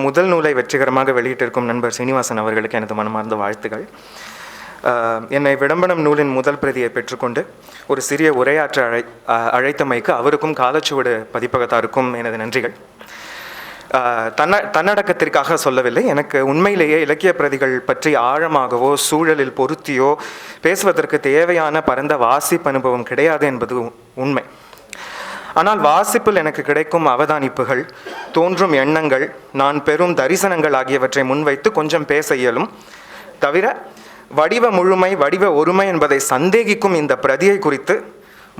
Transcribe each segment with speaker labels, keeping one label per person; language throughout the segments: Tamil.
Speaker 1: முதல் நூலை வெற்றிகரமாக வெளியிட்டிருக்கும் நண்பர் சீனிவாசன் அவர்களுக்கு எனது மனமார்ந்த வாழ்த்துகள். என்னை விடம்பனம் நூலின் முதல் பிரதியை பெற்றுக்கொண்டு ஒரு சிறிய உரையாற்ற அழை அழைத்தமைக்கு அவருக்கும் காலச்சுவடு பதிப்பகத்தாருக்கும் எனது நன்றிகள். தன்ன தன்னடக்கத்திற்காக சொல்லவில்லை எனக்கு உண்மையிலேயே இலக்கிய பிரதிகள் பற்றி ஆழமாகவோ சூழலில் பொருத்தியோ பேசுவதற்கு தேவையான பரந்த வாசிப்பு அனுபவம் கிடையாது என்பது உண்மை. ஆனால் வாசிப்பில் எனக்கு கிடைக்கும் அவதானிப்புகள் தோன்றும் எண்ணங்கள் நான் பெறும் தரிசனங்கள் ஆகியவற்றை முன்வைத்து கொஞ்சம் பேச இயலும். தவிர வடிவ முழுமை வடிவ ஒருமை என்பதை சந்தேகிக்கும் இந்த பிரதியை குறித்து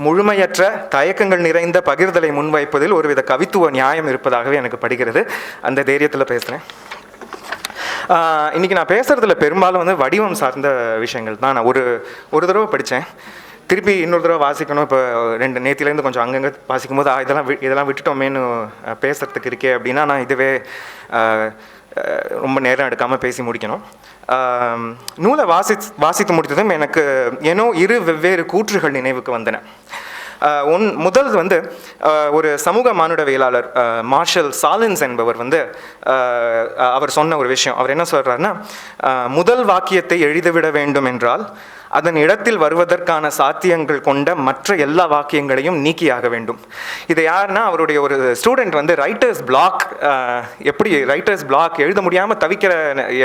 Speaker 1: முழுமையற்ற தயக்கங்கள் நிறைந்த பகிர்தலை முன்வைப்பதில் ஒருவித கவித்துவ நியாயம் இருப்பதாகவே எனக்கு படுகிறது. அந்த தைரியத்தில் பேசுகிறேன் இன்றைக்கி நான் பேசுகிறதுல பெரும்பாலும் வந்து வடிவம் சார்ந்த விஷயங்கள் தான். நான் ஒரு ஒரு தடவை படித்தேன் திருப்பி இன்னொரு தடவை வாசிக்கணும். இப்போ ரெண்டு நேத்திலேருந்து கொஞ்சம் அங்கங்கே வாசிக்கும் போது இதெல்லாம் வி- இதெல்லாம் விட்டுட்டோமேன்னு பேசுகிறதுக்கு இருக்கே அப்படின்னா நான் இதுவே ரொம்ப நேரம் எடுக்காமல் பேசி முடிக்கணும். நூலை வாசி வாசித்து முடித்ததும் எனக்கு ஏனோ இரு வெவ்வேறு கூற்றுகள் நினைவுக்கு வந்தன. ஒன் முதல் வந்து ஒரு சமூக மானுடவியலாளர் மார்ஷல் சாலின்ஸ் என்பவர் வந்து அவர் சொன்ன ஒரு விஷயம். அவர் என்ன சொல்கிறாருன்னா முதல் வாக்கியத்தை எழுதிவிட வேண்டும் என்றால் அதன் இடத்தில் வருவதற்கான சாத்தியங்கள் கொண்ட மற்ற எல்லா வாக்கியங்களையும் நீக்கியாக வேண்டும். இது யாருன்னா அவருடைய ஒரு ஸ்டூடெண்ட் வந்து ரைட்டர்ஸ் பிளாக் எப்படி ரைட்டர்ஸ் பிளாக் எழுத முடியாமல் தவிக்கிற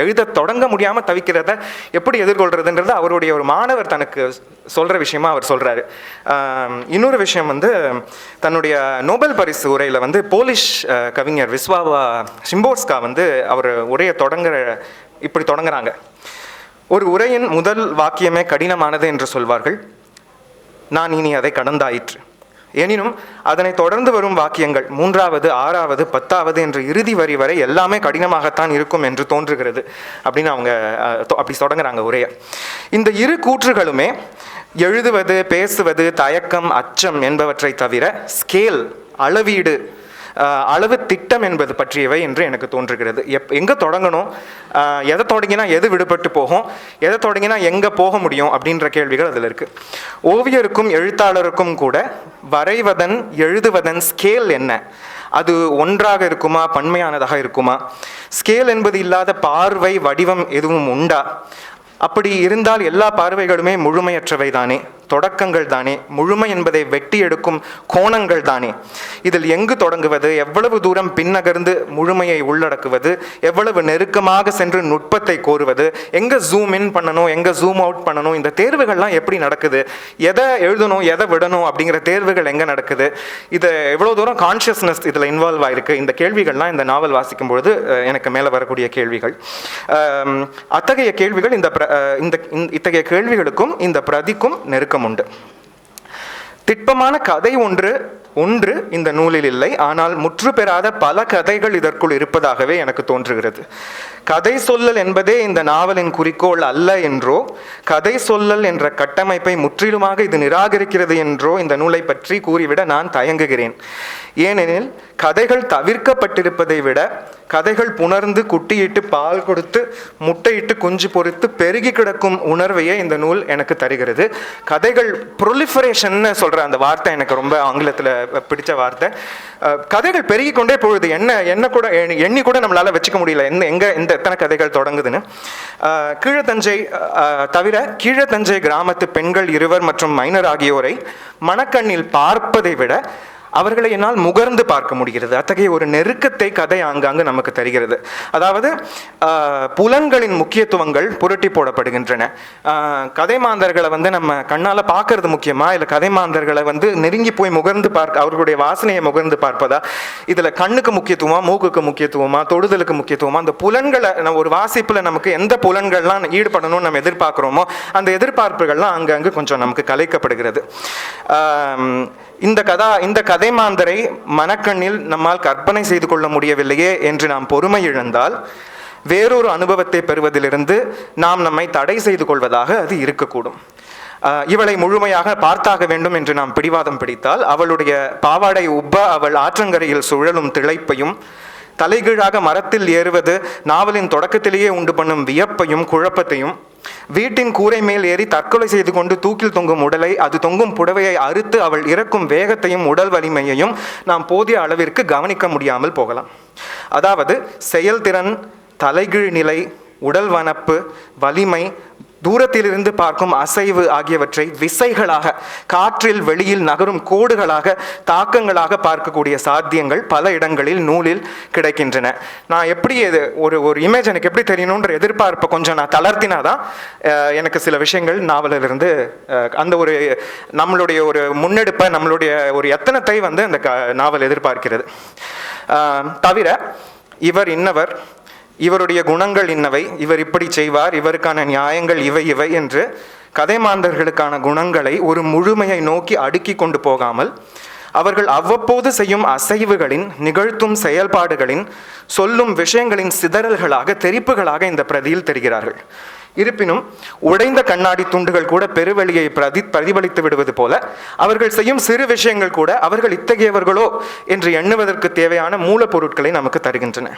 Speaker 1: எழுத தொடங்க முடியாமல் தவிக்கிறத எப்படி எதிர்கொள்றதுன்றது அவருடைய ஒரு மாணவர் தனக்கு சொல்கிற விஷயமா அவர் சொல்கிறாரு இன்னொரு விஷயம் வந்து தன்னுடைய நோபல் பரிசு உரையில் வந்து போலிஷ் கவிஞர் விஸ்வாவா சிம்போர்ஸ்கா வந்து அவர் உரையை தொடங்குற இப்படி தொடங்குறாங்க. ஒரு உரையின் முதல் வாக்கியமே கடினமானது என்று சொல்வார்கள். நான் இனி அதை கடந்தாயிற்று. எனினும் அதனை தொடர்ந்து வரும் வாக்கியங்கள் மூன்றாவது ஆறாவது பத்தாவது என்று இறுதி வரி வரை எல்லாமே கடினமாகத்தான் இருக்கும் என்று தோன்றுகிறது அப்படின்னு அவங்க தொ- அப்படி தொடங்குறாங்க உரைய. இந்த இரு கூற்றுகளுமே எழுதுவது பேசுவது தயக்கம் அச்சம் என்பவற்றை தவிர ஸ்கேல் அளவீடு அளவு திட்டம் என்பது பற்றியவை என்று எனக்கு தோன்றுகிறது. எப் எங்கே தொடங்கணும்? எதை தொடங்கினா எது விடுபட்டு போகும்? எதை தொடங்கினா எங்கே போக முடியும்? அப்படின்ற கேள்விகள் அதில் இருக்குது ஓவியருக்கும் எழுத்தாளருக்கும் கூட வரைவதன் எழுதுவதன் ஸ்கேல் என்ன? அது ஒன்றாக இருக்குமா? பன்மையானதாக இருக்குமா? ஸ்கேல் என்பது இல்லாத பார்வை வடிவம் எதுவும் உண்டா? அப்படி இருந்தால் எல்லா பார்வைகளுமே முழுமையற்றவை தானே? தொடக்கங்கள் தானே? முழுமை என்பதை வெட்டி எடுக்கும் கோணங்கள் தானே? இதில் எங்கு தொடங்குவது? எவ்வளவு தூரம் பின்னகர்ந்து முழுமையை உள்ளடக்குவது? எவ்வளவு நெருக்கமாக சென்று நுட்பத்தை கோருவது? எங்கே ஜூம் இன் பண்ணணும்? எங்கே ஜூம் அவுட் பண்ணணும்? இந்த தேர்வுகள்லாம் எப்படி நடக்குது? எதை எழுதணும்? எதை விடணும்? அப்படிங்கிற தேர்வுகள் எங்கே நடக்குது? இது எவ்வளோ தூரம் கான்ஷியஸ்னஸ் இதில் இன்வால்வ் ஆயிருக்கு? இந்த கேள்விகள்லாம் இந்த நாவல் வாசிக்கும் பொழுது எனக்கு மேலே வரக்கூடிய கேள்விகள். அத்தகைய கேள்விகள் இந்த பிர- இந்த இந்த- இத்தகைய கேள்விகளுக்கும் இந்த பிரதிக்கும் நெருக்கம் உண்டு திட்பமான கதை ஒன்று ஒன்று இந்த நூலில் இல்லை. ஆனால் முற்று பெறாத பல கதைகள் இதற்குள் இருப்பதாகவே எனக்கு தோன்றுகிறது. கதை சொல்லல் என்பதே இந்த நாவலின் குறிக்கோள் அல்ல என்றோ கதை சொல்லல் என்ற கட்டமைப்பை முற்றிலுமாக இது நிராகரிக்கிறது என்றோ இந்த நூலை பற்றி கூறிவிட நான் தயங்குகிறேன். ஏனெனில் கதைகள் தவிர்க்கப்பட்டிருப்பதை விட கதைகள் புணர்ந்து குட்டியிட்டு பால் கொடுத்து முட்டையிட்டு குஞ்சு பொறித்து பெருகி கிடக்கும் உணர்வையே இந்த நூல் எனக்கு தருகிறது. கதைகள் ப்ரொலிஃபரேஷன்னு சொல்கிற அந்த வார்த்தை எனக்கு ரொம்ப ஆங்கிலத்தில் பிடிச்ச வார்த்தை. கதைகள் பெருகி கொண்டே போகுது. என்ன என்ன கூட எண்ணி- கூட நம்மளால வச்சுக்க முடியல. எந்த எங்கே இந்த எத்தனை கதைகள் தொடங்குதுன்னு. கீழத்தஞ்சை தவிர கீழத்தஞ்சை கிராமத்து பெண்கள் இருவர் மற்றும் மைனர் ஆகியோரை மணக்கண்ணில் பார்ப்பதை விட அவர்களை என்னால் முகர்ந்து பார்க்க முடிகிறது. அத்தகைய ஒரு நெருக்கத்தை கதை ஆங்காங்கு நமக்கு தருகிறது. அதாவது புலன்களின் முக்கியத்துவங்கள் புரட்டி போடப்படுகின்றன. கதை மாந்தர்களை வந்து நம்ம கண்ணால் பார்க்கறது முக்கியமா? இல்லை கதை மாந்தர்களை வந்து நெருங்கி போய் முகர்ந்து பார்க்க அவர்களுடைய வாசனையை முகர்ந்து பார்ப்பதா? இதில் கண்ணுக்கு முக்கியத்துவமா மூக்குக்கு முக்கியத்துவமா தொடுதலுக்கு முக்கியத்துவமா? அந்த புலன்களை நம்ம ஒரு வாசிப்பில் நமக்கு எந்த புலன்கள்லாம் ஈடுபடணும்னு நம்ம எதிர்பார்க்குறோமோ அந்த எதிர்பார்ப்புகள்லாம் அங்கங்கே கொஞ்சம் நமக்கு கலைக்கப்படுகிறது. இந்த கதா இந்த கதை மாந்தரை மனக்கண்ணில் நம்மால் கற்பனை செய்து கொள்ள முடியவில்லையே என்று நாம் பொறுமை இழந்தால் வேறொரு அனுபவத்தை பெறுவதிலிருந்து நாம் நம்மை தடை செய்து கொள்வதாக அது இருக்கக்கூடும். இவளை முழுமையாக பார்த்தாக வேண்டும் என்று நாம் பிடிவாதம் பிடித்தால் அவளுடைய பாவாடை உப்ப அவள் ஆற்றங்கரையில் சுழலும் திளைப்பையும் தலைகீழாக மரத்தில் ஏறுவது நாவலின் தொடக்கத்திலேயே உண்டு பண்ணும் வியப்பையும் குழப்பத்தையும். வீட்டின் கூரை மேல் ஏறி தற்கொலை செய்து கொண்டு தூக்கில் தொங்கும் உடலை அது தொங்கும் புடவையை அறுத்து அவள் இறக்கும் வேகத்தையும் உடல் வலிமையையும் நாம் போதிய அளவிற்கு கவனிக்க முடியாமல் போகலாம். அதாவது செயல்திறன் தலைகீழ் நிலை உடல் வனப்பு வலிமை தூரத்திலிருந்து பார்க்கும் அசைவு ஆகியவற்றை விசைகளாக காற்றில் வெளியில் நகரும் கோடுகளாக தாக்கங்களாக பார்க்கக்கூடிய சாத்தியங்கள் பல இடங்களில் நூலில் கிடைக்கின்றன. நான் எப்படி இது ஒரு ஒரு இமேஜ் எனக்கு எப்படி தெரியணுன்ற எதிர்பார்ப்பை கொஞ்சம் நான் தளர்த்தினாதான் எனக்கு சில விஷயங்கள் நாவலிலிருந்து அந்த ஒரு நம்மளுடைய ஒரு முன்னெடுப்பை நம்மளுடைய ஒரு எத்தனத்தை வந்து அந்த க நாவல் எதிர்பார்க்கிறது. தவிர இவர் இன்னவர் இவருடைய குணங்கள் இன்னவை இவர் இப்படி செய்வார் இவருக்கான நியாயங்கள் இவை இவை என்று கதைமாந்தர்களுக்கான குணங்களை ஒரு முழுமையை நோக்கி அடுக்கி கொண்டு போகாமல் அவர்கள் அவ்வப்போது செய்யும் அசைவுகளின் நிகழ்த்தும் செயல்பாடுகளின் சொல்லும் விஷயங்களின் சிதறல்களாக தெரிப்புகளாக இந்த பிரதியில் தெரிகிறார்கள். இருப்பினும் உடைந்த கண்ணாடி துண்டுகள் கூட பெருவெளியை பிரதி பிரதிபலித்து விடுவது போல அவர்கள் செய்யும் சிறு விஷயங்கள் கூட அவர்கள் இத்தகையவர்களோ என்று எண்ணுவதற்கு தேவையான மூலப்பொருட்களை நமக்கு தருகின்றன.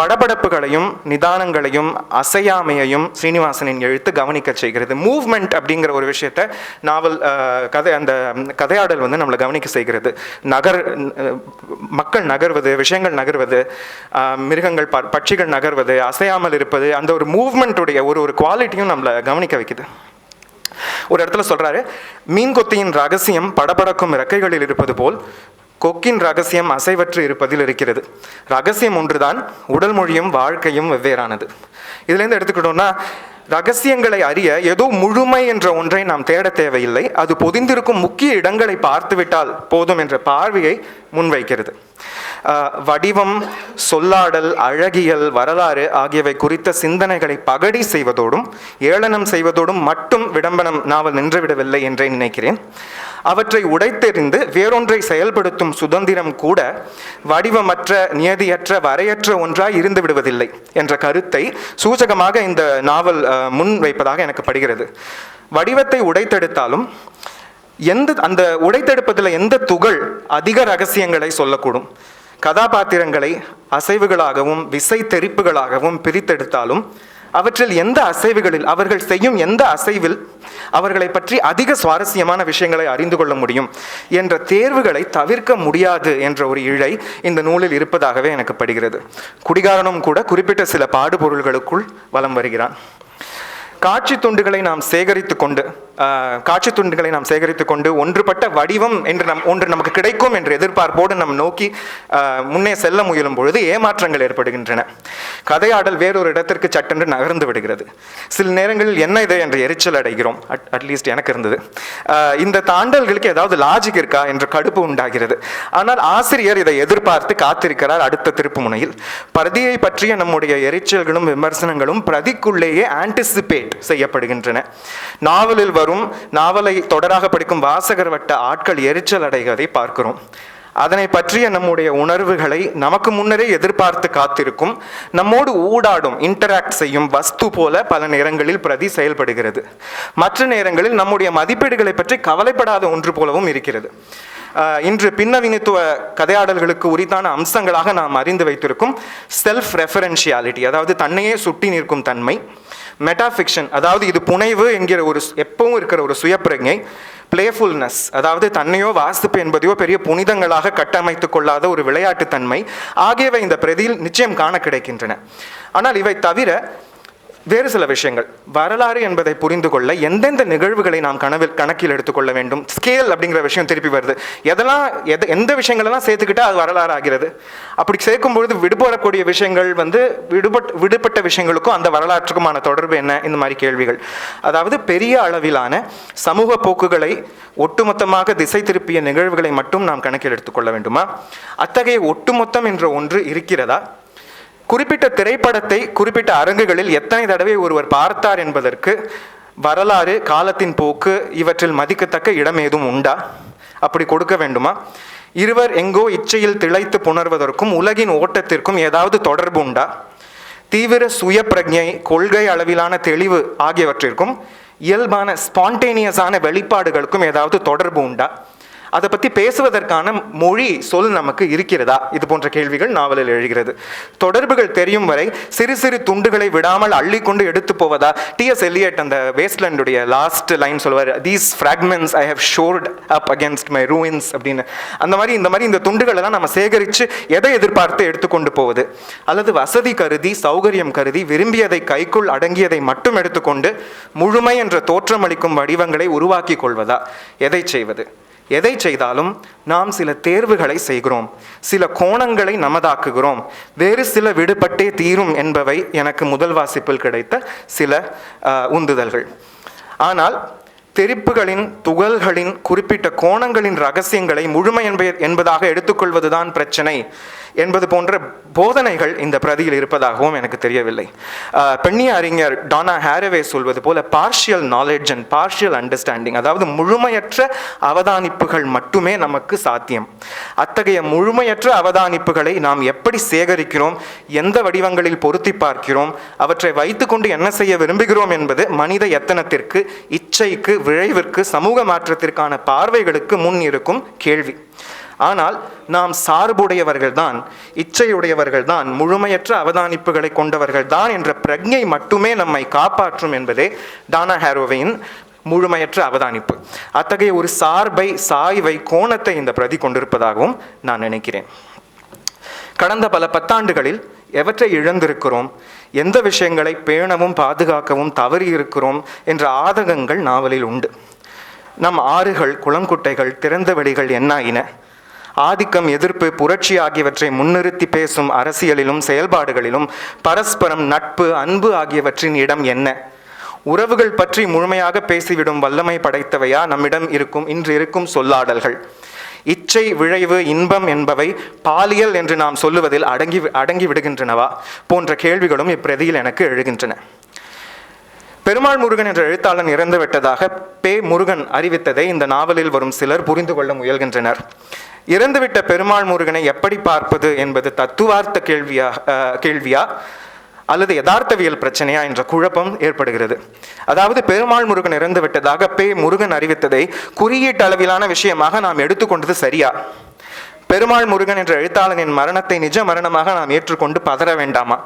Speaker 1: படபடப்புகளையும் நிதானங்களையும் அசையாமையையும் ஸ்ரீனிவாசனின் எழுத்து கவனிக்க செய்கிறது. மூவ்மெண்ட் அப்படிங்கிற ஒரு விஷயத்தை நாவல் கதை அந்த கதையாடல் வந்து நம்மளை கவனிக்க செய்கிறது. நகர் மக்கள் நகர்வது விஷயங்கள் நகர்வது மிருகங்கள் ப- பட்சிகள் நகர்வது அசையாமல் இருப்பது அந்த ஒரு மூவ்மெண்ட்டுடைய ஒரு ஒரு குவாலிட்டியும் நம்மளை கவனிக்க வைக்குது. ஒரு இடத்துல சொல்றாரு மீன் கொத்தியின் ரகசியம் படபடக்கும் இறக்கைகளில் இருப்பது போல் கொக்கின் ரகசியம் அசைவற்று இருப்பதில் இருக்கிறது. ரகசியம் ஒன்றுதான் உடல் மொழியும் வாழ்க்கையும் வெவ்வேறானது. இதுலேருந்து எடுத்துக்கிட்டோம்னா ரகசியங்களை அறிய ஏதோ முழுமை என்ற ஒன்றை நாம் தேட தேவையில்லை. அது பொதிந்திருக்கும் முக்கிய இடங்களை பார்த்துவிட்டால் போதும் என்ற பார்வையை முன்வைக்கிறது. வடிவம் சொல்லாடல் அழகியல் வரலாறு ஆகியவை குறித்த சிந்தனைகளை பகடி செய்வதோடும் ஏளனம் செய்வதோடும் மட்டும் விடம்பனம் நாவல் நின்றுவிடவில்லை என்றே நினைக்கிறேன். அவற்றை உடைத்தெறிந்து வேறொன்றை செயல்படுத்தும் சுதந்திரம் கூட வடிவமற்ற நியதியற்ற வரையற்ற ஒன்றாய் இருந்து விடுவதில்லை என்ற கருத்தை சூசகமாக இந்த நாவல் முன் வைப்பதாக எனக்கு படுகிறது. வடிவத்தை உடைத்தெடுத்தாலும் எந்த அந்த உடைத்தெடுப்பதில் எந்த துகள் அதிக ரகசியங்களை சொல்லக்கூடும். கதாபாத்திரங்களை அசைவுகளாகவும் விசை தெரிப்புகளாகவும் பிரித்தெடுத்தாலும் அவற்றில் எந்த அசைவுகளில் அவர்கள் செய்யும் எந்த அசைவில் அவர்களை பற்றி அதிக சுவாரஸ்யமான விஷயங்களை அறிந்து கொள்ள முடியும் என்ற தேர்வுகளை தவிர்க்க முடியாது என்ற ஒரு இழை இந்த நூலில் இருப்பதாகவே எனக்கு படுகிறது. குடிகாரனும் கூட குறிப்பிட்ட சில பாடுபொருள்களுக்குள் வலம் வருகிறான். காட்சி துண்டுகளை நாம் சேகரித்து கொண்டு காட்சி துண்டுகளை நாம் சேகரித்து கொண்டு ஒன்றுபட்ட வடிவம் என்று நம் ஒன்று நமக்கு கிடைக்கும் என்ற எதிர்பார்ப்போடு நம் நோக்கி முன்னே செல்ல முயலும் பொழுது ஏமாற்றங்கள் ஏற்படுகின்றன. கதையாடல் வேறொரு இடத்திற்கு சட்டென்று நகர்ந்து விடுகிறது. சில நேரங்களில் என்ன இது என்று எரிச்சல் அடைகிறோம். அட் அட்லீஸ்ட் எனக்கு இருந்தது. இந்த தாண்டல்களுக்கு ஏதாவது லாஜிக் இருக்கா என்ற கடுப்பு உண்டாகிறது. ஆனால் ஆசிரியர் இதை எதிர்பார்த்து காத்திருக்கிறார் அடுத்த திருப்பு முனையில். பிரதியை பற்றிய நம்முடைய எரிச்சல்களும் விமர்சனங்களும் பிரதிக்குள்ளேயே ஆன்டிசிபேட் செய்யப்படுகின்றன. நாவலில் வரும் நாவலை தொடராக படிக்கும் வாசகர் வட்ட ஆட்கள் எரிச்சல் அடைவதை பார்க்கிறோம். அதனை பற்றிய நம்முடைய உணர்வுகளை நமக்கு முன்னரே எதிர்பார்த்து காத்திருக்கும் நம்மோடு ஊடாடும் இன்டராக்ட் செய்யும் வஸ்து போல பல நேரங்களில் பிரதி செயல்படுகிறது. மற்ற நேரங்களில் நம்முடைய மதிப்பீடுகளை பற்றி கவலைப்படாத ஒன்று போலவும் இருக்கிறது. இன்று பின்னவினித்துவ கதையாடல்களுக்கு உரித்தான அம்சங்களாக நாம் அறிந்து வைத்திருக்கும் செல்ஃப் ரெஃபரன்ஷியாலிட்டி அதாவது தன்னையே சுட்டி நிற்கும் தன்மை மெட்டாஃபிக்ஷன் அதாவது இது புனைவு என்கிற ஒரு எப்பவும் இருக்கிற ஒரு சுயப்பிரஜை பிளேஃபுல்னஸ் அதாவது தன்னையோ வாசிப்பு என்பதையோ பெரிய புனிதங்களாக கட்டமைத்து கொள்ளாத ஒரு விளையாட்டுத்தன்மை ஆகியவை இந்த பிரதியில் நிச்சயம் காண கிடைக்கின்றன. ஆனால் இவை தவிர வேறு சில விஷயங்கள். வரலாறு என்பதை புரிந்து கொள்ள எந்தெந்த நிகழ்வுகளை நாம் கனவில் கணக்கில் எடுத்துக்கொள்ள வேண்டும்? ஸ்கேல் அப்படிங்கிற விஷயம் திருப்பி வருது. எதெல்லாம் எது எந்த விஷயங்களெல்லாம் சேர்த்துக்கிட்டா அது வரலாறு ஆகிறது? அப்படி சேர்க்கும் பொழுது விடுபடக்கூடிய விஷயங்கள் வந்து விடுபட் விடுபட்ட விஷயங்களுக்கும் அந்த வரலாற்றுக்குமான தொடர்பு என்ன? இந்த மாதிரி கேள்விகள். அதாவது பெரிய அளவிலான சமூக போக்குகளை ஒட்டுமொத்தமாக திசை திருப்பிய நிகழ்வுகளை மட்டும் நாம் கணக்கில் எடுத்துக்கொள்ள வேண்டுமா? அத்தகைய ஒட்டுமொத்தம் என்ற ஒன்று இருக்கிறதா? குறிப்பிட்ட திரைப்படத்தை குறிப்பிட்ட அரங்குகளில் எத்தனை தடவை ஒருவர் பார்த்தார் என்பதற்கு வரலாறு காலத்தின் போக்கு இவற்றில் மதிக்கத்தக்க இடம் ஏதும் உண்டா? அப்படி கொடுக்க வேண்டுமா? இருவர் எங்கோ இச்சையில் திளைத்து புணர்வதற்கும் உலகின் ஓட்டத்திற்கும் ஏதாவது தொடர்பு உண்டா? தீவிர சுய பிரஜை கொள்கை அளவிலான தெளிவு ஆகியவற்றிற்கும் இயல்பான ஸ்பான்டேனியஸான வெளிப்பாடுகளுக்கும் ஏதாவது தொடர்பு உண்டா? அதை பற்றி பேசுவதற்கான மொழி சொல் நமக்கு இருக்கிறதா? இது போன்ற கேள்விகள் நாவலில் எழுகிறது. தொடர்புகள் தெரியும் வரை சிறு சிறு துண்டுகளை விடாமல் அள்ளிக்கொண்டு எடுத்து போவதா? டிஎஸ் எலியட் அந்த வேஸ்ட்லேண்டுடைய லாஸ்ட் லைன் சொல்லுவார் these fragments I have shored up against my ruins அப்படின்னு. அந்த மாதிரி இந்த மாதிரி இந்த துண்டுகளை தான் நம்ம சேகரித்து எதை எதிர்பார்த்து எடுத்துக்கொண்டு போவது? அல்லது வசதி கருதி சௌகரியம் கருதி விரும்பியதை கைக்குள் அடங்கியதை மட்டும் எடுத்துக்கொண்டு முழுமை என்ற தோற்றமளிக்கும் வடிவங்களை உருவாக்கி கொள்வதா? எதை செய்வது? எதை செய்தாலும் நாம் சில தேர்வுகளை செய்கிறோம். சில கோணங்களை நமதாக்குகிறோம். வேறு சில விடுபட்டே தீரும் என்பவை எனக்கு முதல் வாசிப்பில் கிடைத்த சில உந்துதல்கள். ஆனால் தெரிப்புகளின் துகள்களின் குறிப்பிட்ட கோணங்களின் ரகசியங்களை முழுமை என்பதாக எடுத்துக்கொள்வதுதான் பிரச்சனை. என்பது போன்ற போதனைகள் இந்த பிரதியில் இருப்பதாகவும் எனக்கு தெரியவில்லை. பெண்ணிய அறிஞர் டானா ஹாரவே சொல்வது போல partial knowledge and partial understanding அதாவது முழுமையற்ற அவதானிப்புகள் மட்டுமே நமக்கு சாத்தியம். அத்தகைய முழுமையற்ற அவதானிப்புகளை நாம் எப்படி சேகரிக்கிறோம் எந்த வடிவங்களில் பொருத்தி பார்க்கிறோம் அவற்றை வைத்துக்கொண்டு என்ன செய்ய விரும்புகிறோம் என்பது மனித எத்தனத்திற்கு இச்சைக்கு விழைவிற்கு சமூக மாற்றத்திற்கான பார்வைகளுக்கு முன் இருக்கும் கேள்வி. ஆனால் நாம் சார்புடையவர்கள் தான் இச்சையுடையவர்கள் தான் முழுமையற்ற அவதானிப்புகளை கொண்டவர்கள்தான் என்ற பிரஜை மட்டுமே நம்மை காப்பாற்றும் என்பதே டானா ஹேரோவின் முழுமையற்ற அவதானிப்பு. அத்தகைய ஒரு சார்பை சாய்வை கோணத்தை இந்த பிரதி கொண்டிருப்பதாகவும் நான் நினைக்கிறேன். கடந்த பல பத்தாண்டுகளில் எவற்றை இழந்திருக்கிறோம் எந்த விஷயங்களை பேணவும் பாதுகாக்கவும் தவறி இருக்கிறோம் என்ற ஆதகங்கள் நாவலில் உண்டு. நம் ஆறுகள் குளங்குட்டைகள் திறந்த வெளிகள் என்னாயின ஆதிக்கம் எதிர்ப்பு புரட்சி ஆகியவற்றை முன்னிறுத்தி பேசும் அரசியலிலும் செயல்பாடுகளிலும் பரஸ்பரம் நட்பு அன்பு ஆகியவற்றின் இடம் என்ன? உறவுகள் பற்றி முழுமையாக பேசிவிடும் வல்லமை படைத்தவையா நம்மிடம் இருக்கும் இன்று இருக்கும் சொல்லாடல்கள்? இச்சை விழைவு இன்பம் என்பவை பாலியல் என்று நாம் சொல்லுவதில் அடங்கி அடங்கி விடுகின்றனவா போன்ற கேள்விகளும் இப்பிரதியில் எனக்கு எழுகின்றன. பெருமாள் முருகன் என்ற எழுத்தாளன் இறந்துவிட்டதாக பே முருகன் அறிவித்ததை இந்த நாவலில் வரும் சிலர் புரிந்து கொள்ள முயல்கின்றனர். இறந்துவிட்ட பெருமாள் முருகனை எப்படி பார்ப்பது என்பது தத்துவார்த்த கேள்வியா கேள்வியா? அல்லது யதார்த்தவியல் பிரச்சனையா என்ற குழப்பம் ஏற்படுகிறது. அதாவது பெருமாள் முருகன் இறந்து விட்டதாக பே முருகன் அறிவித்ததை குறியீட்டு அளவிலான விஷயமாக நாம் எடுத்துக்கொண்டது சரியா? பெருமாள் முருகன் என்ற எழுத்தாளனின் மரணத்தை நிஜ மரணமாக நாம் ஏற்றுக்கொண்டு பதற வேண்டாமா?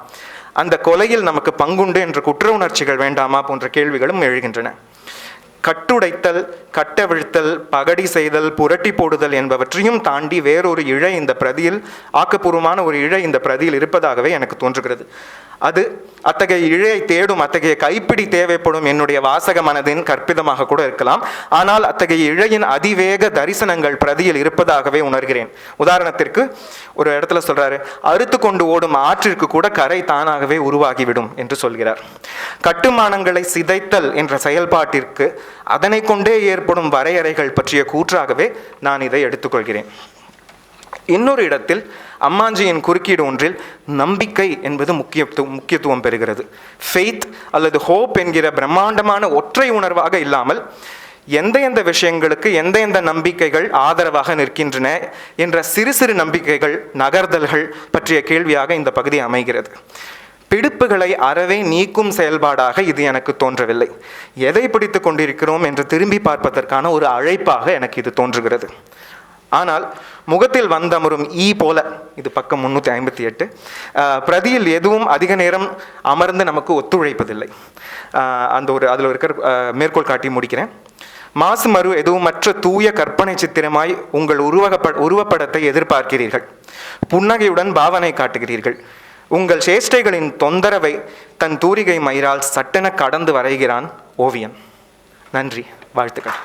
Speaker 1: அந்த கொலையில் நமக்கு பங்குண்டு என்ற குற்ற உணர்ச்சிகள் வேண்டாமா? போன்ற கேள்விகளும் எழுகின்றன. கட்டுடைத்தல் கட்டவிழ்த்தல் பகடி செய்தல் புரட்டி போடுதல் என்பவற்றையும் தாண்டி வேறொரு இழை இந்த பிரதியில் ஆக்கப்பூர்வமான ஒரு இழை இந்த பிரதியில் இருப்பதாகவே எனக்கு தோன்றுகிறது. அது அத்தகைய இழையை தேடும் அத்தகைய கைப்பிடி தேவைப்படும் என்னுடைய வாசக மனதின் கற்பிதமாக கூட இருக்கலாம். ஆனால் அத்தகைய இழையின் அதிவேக தரிசனங்கள் பிரதியில் இருப்பதாகவே உணர்கிறேன். உதாரணத்திற்கு ஒரு இடத்துல சொல்றாரு அறுத்து கொண்டு ஓடும் ஆற்றிற்கு கூட கரை தானாகவே உருவாகிவிடும் என்று சொல்கிறார். கட்டுமானங்களை சிதைத்தல் என்ற செயல்பாட்டிற்கு அதனை கொண்டே ஏற்படும் வரையறைகள் பற்றிய கூற்றாகவே நான் இதை எடுத்துக்கொள்கிறேன். இன்னொரு இடத்தில் அம்மாஞ்சியின் குறுக்கீடு ஒன்றில் நம்பிக்கை என்பது முக்கியத்துவம் முக்கியத்துவம் பெறுகிறது. ஃபெய்த் அல்லது ஹோப் என்கிற பிரம்மாண்டமான ஒற்றை உணர்வாக இல்லாமல் எந்த எந்த விஷயங்களுக்கு எந்த எந்த நம்பிக்கைகள் ஆதரவாக நிற்கின்றன என்ற சிறு சிறு நம்பிக்கைகள் நகர்தல்கள் பற்றிய கேள்வியாக இந்த பகுதி அமைகிறது. பிடிப்புகளை அறவே நீக்கும் செயல்பாடாக இது எனக்கு தோன்றவில்லை. எதை பிடித்து கொண்டிருக்கிறோம் என்று திரும்பி பார்ப்பதற்கான ஒரு அழைப்பாக எனக்கு இது தோன்றுகிறது. ஆனால் முகத்தில் வந்தமரும் ஈ போல இது பக்கம் முன்னூற்றி ஐம்பத்தி எட்டு பிரதியில் எதுவும் அதிக நேரம் அமர்ந்து நமக்கு ஒத்துழைப்பதில்லை. அந்த ஒரு அதில் இருக்கிற மேற்கோள் காட்டி முடிக்கிறேன். மாசு மறு எதுவுமற்ற தூய கற்பனை சித்திரமாய் உங்கள் உருவகப்ப உருவப்படத்தை எதிர்பார்க்கிறீர்கள். புன்னகையுடன் பாவனை காட்டுகிறீர்கள். உங்கள் சேஷ்டைகளின் தொந்தரவை தன் தூரிகை மயிரால் சட்டென கடந்து வரைகிறான் ஓவியன். நன்றி வாழ்த்துக்கள்.